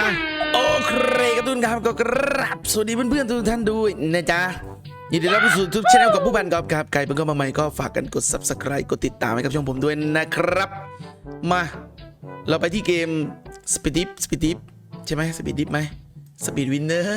อะโอเคครับทุกท่านครับก็กราบสวัสดีเพื่อนๆทุกท่านด้วยนะจ๊ะยินดีรับเข้สู่ทุกช่องกับผู้พันกอบครับใครเพิ่งเข้ามาใหม่ก็ฝากกันกด subscribe กดติดตามให้กับช่องผมด้วยนะครับ มาเราไปที่เกม Speed Dip Speed Dip ใช่ไหม Speed Dip ไหม Speed Winner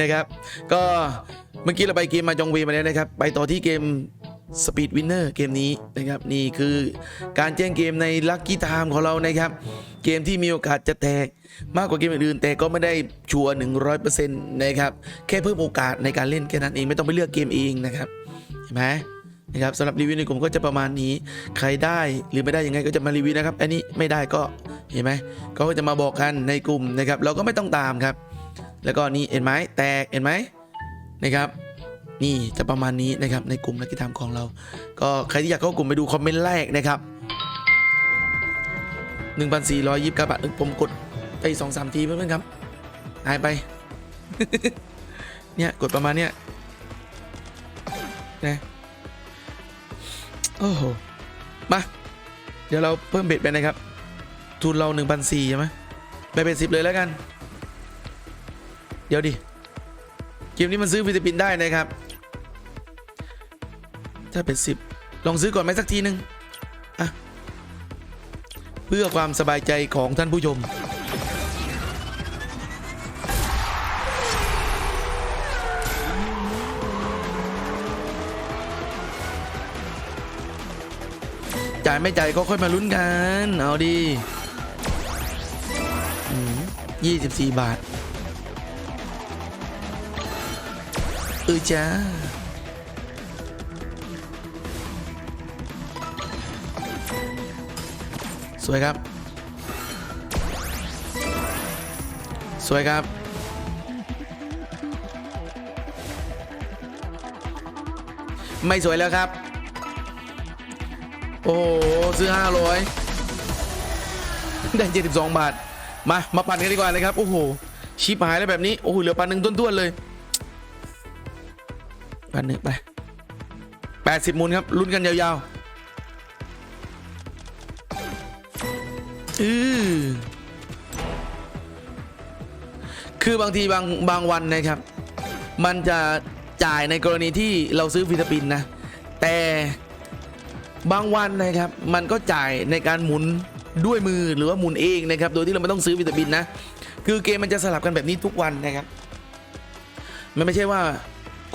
นะครับ ก็เมื่อกี้เราไปเกมมาจองเวมาแล้วนะครับ ไปต่อที่เกม Speed Winner เกมนี้นะครับนี่คือการแจ้งเกมใน Lucky Time ของเรานะครับ เกมที่มีโอกาสจะแตกมากกว่าเกมอื่นแต่ก็ไม่ได้ชัวร์100%นะครับ แค่เพิ่มโอกาสในการเล่นแค่นั้นเองไม่ต้องไปเลือกเกมเองนะครับเห็นไหมนะครับสำหรับรีวิวในกลุ่มก็จะประมาณนี้ ใครได้หรือไม่ได้ยังไงก็จะมารีวิวนะครับ อันนี้ไม่ได้ก็เห็นไหมก็จะมาบอกกันในกลุ่มนะครับ เราก็ไม่ต้องตามครับ แล้วก็นี่เห็นไหมแตกเห็นไหมนะครับ นี่จะประมาณนี้นะครับในกลุ่มนักกีฬาของเรา ก็ใครที่อยากเข้ากลุ่มไปดูคอมเมนต์แรกนะครับ1,429บาทผมกดไปสองสามทีเพื่อนๆครับหายไป เนี่ย กดประมาณเนี้ยนะโอ้โห มา เดี๋ยวเราเพิ่มเบ็ดไปนะครับ ทุนเรา1,400ใช่ไหมไปเป็นสิบเลยแล้วกัน เดี๋ยวดิ เกมนี้มันซื้อฟิลิปปินส์ได้นะครับ ถ้าเป็นสิบลองซื้อก่อนไหมสักทีหนึ่งอะเพื่อความสบายใจของท่านผู้ชมจ่ายไม่จ่ายก็ค่อยมาลุ้นกัน เอาดียี่สิบสี่บาท เออจ้า สวยครับ สวยครับ ไม่สวยแล้วครับ โอ้โห ซื้อ 500 ได้ 72 บาท มา มาปั่นกันดีกว่านะครับ โอ้โหชิปหายแล้วแบบนี้ โอ้โห เหลือปันหนึ่งต้วนๆเลย ปันหนึ่งไป 80มูลครับ ลุ้นกันยาวๆ อือคือบางทีบางบางวันนะครับ มันจะจ่ายในกรณีที่เราซื้อฟิลิปปินนะ แต่บางวันนะครับ มันก็จ่ายในการหมุนด้วยมือหรือว่าหมุนเองนะครับ โดยที่เราไม่ต้องซื้อวิตามินนะ คือเกมมันจะสลับกันแบบนี้ทุกวันนะครับ มันไม่ใช่ว่า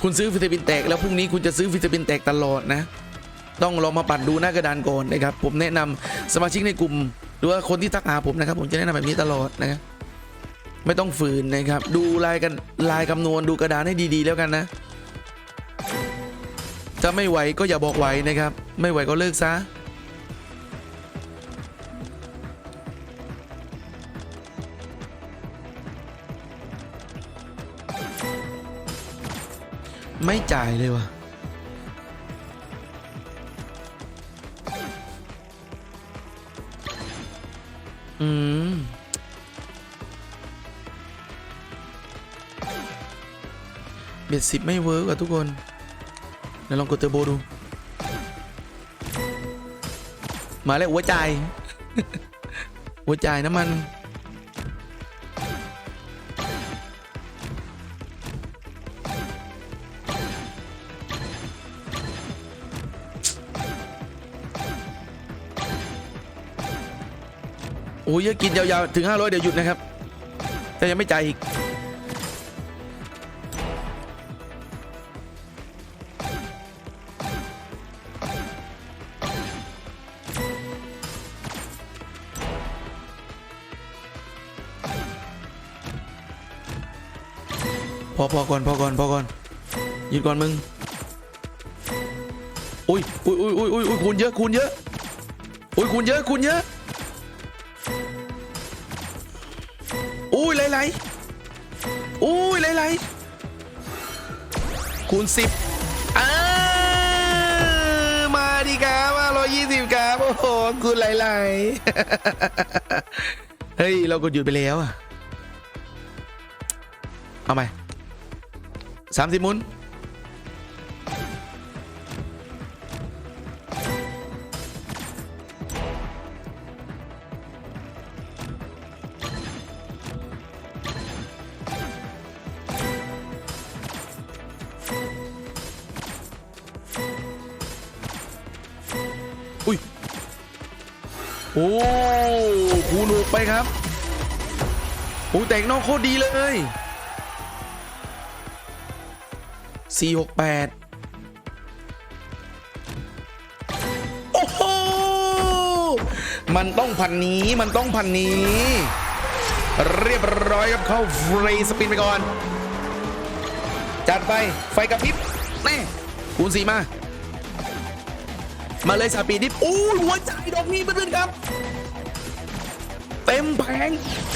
คุณซื้อวิตามินแตกแล้วพรุ่งนี้คุณจะซื้อวิตามินแตกตลอดนะ ต้องลองมาปั่นดูหน้ากระดานก่อนนะครับ ผมแนะนำสมาชิกในกลุ่ม รือว่าคนที่ทักหาผมนะครับ ผมจะแนะนำแบบนี้ตลอดนะครับไม่ต้องฝืนนะครับ ดูลายกันลายคำนวณดูกระดานให้ดีๆ แล้วกันนะจะไม่ไหวก็อย่าบอกไหวนะครับ ไม่ไหวก็เลิกซะไม่จ่ายเลยว่ะ อืมเบ็ดสิบไม่เวิร์กอะทุกคนเดี๋ยวลองกดเทอร์โบดู มาแล้วหัวใจ หัวใจน้ำมัน โอ้ยกินยาวๆ ถึง 500 เดี๋ยวหยุดนะครับ แต่ยังไม่จ่ายอีก พอพอก่อนพอก่อนพอก่อนหยุดก่อนมึง อุ้ยอุ้ยอุ้ยอุ้ยอุ้ยอุ้ยคูณเยอะคูณเยอะอุ้ยคูณเยอะคูณเยอะ ไหลไอุ้ยไหลไหลคูณสิบอ่ามาดีครับมาร้อยยี่สิบครับโอ้โหคูณไหลไหลเฮ้ย เรากดหยุดไปแล้วอะเอาไหมสามสิบมุน โอ้คูณหกไปครับโอ้แต่งนอกโคตรดีเลยสี่หกแปดโอ้โหมันต้องพันนี้มันต้องพันนี้ เรียบร้อยครับเข้าฟรีสปินไปก่อน จัดไปไฟกระพริบแน่คูณสี่มา มาเลยสปีดดิฟอู้ยหัวใจดอกนี้เพื่อนๆครับ เต็มแผง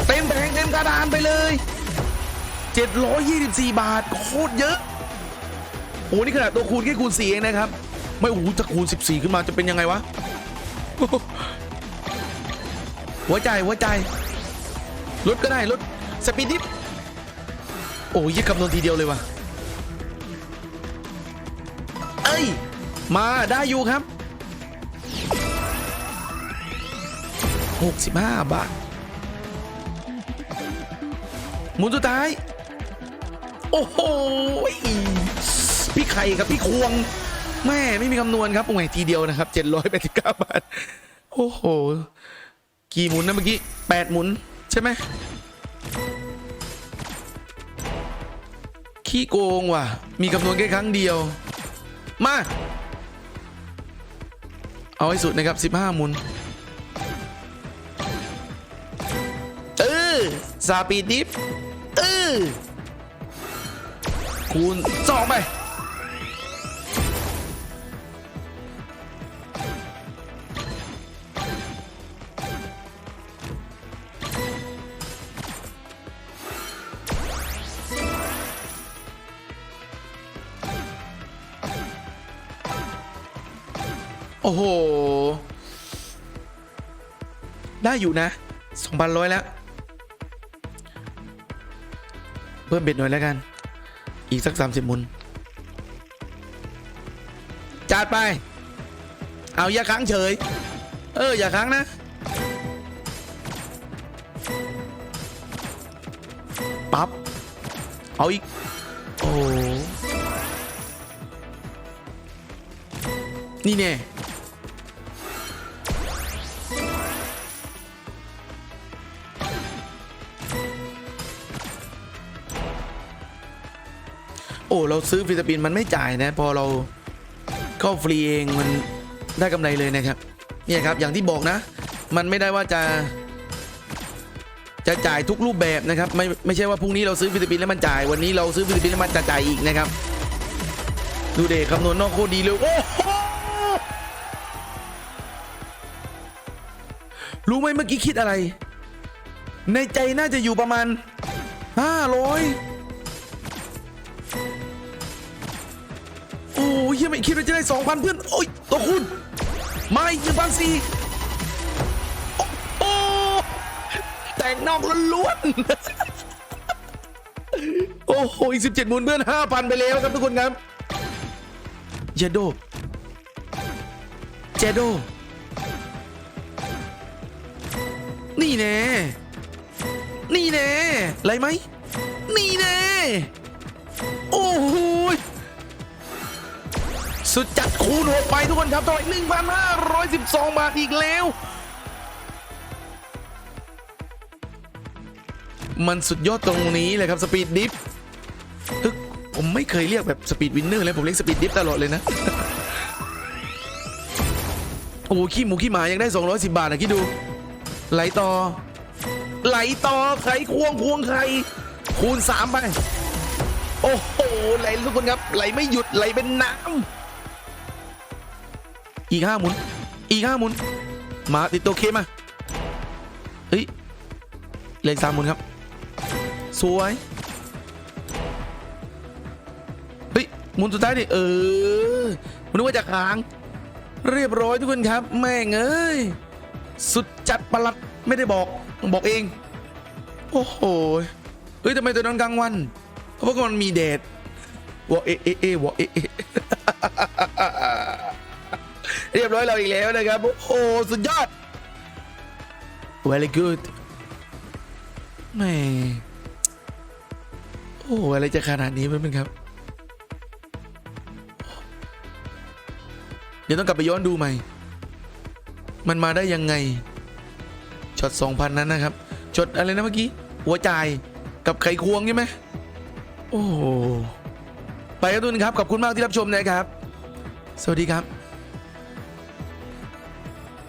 เต็มแผงเต็มกระดานไปเลย 724 บาทโคตรเยอะโอ้นี่ขนาดตัวคูณแค่คูณ4เองนะครับ ไม่โอ้โหจะคูณ 14 ขึ้นมาจะเป็นยังไงวะ หัวใจหัวใจลดก็ได้ลดสปีดดิฟโอ้ยยคำนวณทีเดียวเลยว่ะ เอ้ย มาได้อยู่ครับ 65 บาท หมุนสุดท้าย โอ้โห พี่ไข่กับพี่ควง แม่ไม่มีคำนวณครับโอ้ยทีเดียวนะครับ 789 บาท โอ้โห กี่หมุนนะเมื่อกี้ 8 หมุน ใช่ไหม ขี้โกงว่ะ มีคำนวณแค่ครั้งเดียว มา เอาให้สุดนะครับ 15 หมุน ซาปีดิฟเออคูณสองไป โอ้โห ได้อยู่นะ2,100แล้ว เพิ่มเบ็ดหน่อยแล้วกัน อีกสัก30หมุนจัดไป เอาอย่าค้างเฉย เออ อย่าค้างนะ ปั๊บ เอาอีก โอ้ นี่แน่ เราซื้อฟิลิปปินส์มันไม่จ่ายนะ พอเราเข้าฟรีเองมันได้กำไรเลยนะครับเนี่ยครับอย่างที่บอกนะ มันไม่ได้ว่าจะ จะจ่ายทุกรูปแบบนะครับไม่ไม่ใช่ว่าพรุ่งนี้เราซื้อฟิลิปปินส์แล้วมันจ่ายวันนี้เราซื้อฟิลิปปินส์แล้วมันจะจ่ายอีกนะครับ ดูเด็กคำนวณนอกโคตรดีเลยโอ้โหรู้ไหมเมื่อกี้คิดอะไร ในใจน่าจะอยู่ประมาณ500โอ้ย ยังไม่คิดว่าจะได้2,000เพื่อน โอ้ยตัวคุณมาอีกหนึ่งพันสี่โอ้แต่งนอกล้วนโอ้โหอีก17หมุนเพื่อน5,000ไปแล้วครับทุกคนครับเจโดเจโด นี่แน่ นี่แน่ไรไหม นี่แน่ สุดจัดคูณหกไปทุกคนครับต่ออีก1,512 บาทอีกแล้ว มันสุดยอดตรงนี้เลยครับสปีดดิฟคือผมไม่เคยเรียกแบบสปีดวินเนอร์เลยผมเรียกสปีดดิฟตลอดเลยนะ โอ้ขี้หมูขี้หมายังได้ 210 บาทนะคิดดู ไหลต่อ ไหลต่อใครควงควงใคร คูณสามไป โอ้โหไหลทุกคนครับ ไหลไม่หยุดไหลเป็นน้ำ อีกห้าหมุน อีกห้าหมุน มาติดตัวเคมาเฮ้ยเลยสามหมุนครับ สวยเฮ้ยหมุนสุดท้ายดิเออผมนึกว่าจะค้าง เรียบร้อยทุกคนครับ แม่งเอ้ยสุดจัดประหลัดไม่ได้บอกบอกเอง โอ้โหเฮ้ยทำไมตัวนั้นกลางวัน เพราะว่ามันมีแดดวอเอเอเอวอเอะเอ เรียบร้อยเราอีกแล้วนะครับ โอ้สุดยอด very good แม่โอ้อะไรจะขนาดนี้เพื่อนครับ เดี๋ยวต้องกลับไปย้อนดูใหม่ มันมาได้ยังไงช็อต2,000 นั้นนะครับช็อตอะไรนะเมื่อกี้ หัวใจกับไขควงใช่ไหมโอ้ไปครับทุกคนครับ ขอบคุณมากที่รับชมนะครับ สวัสดีครับ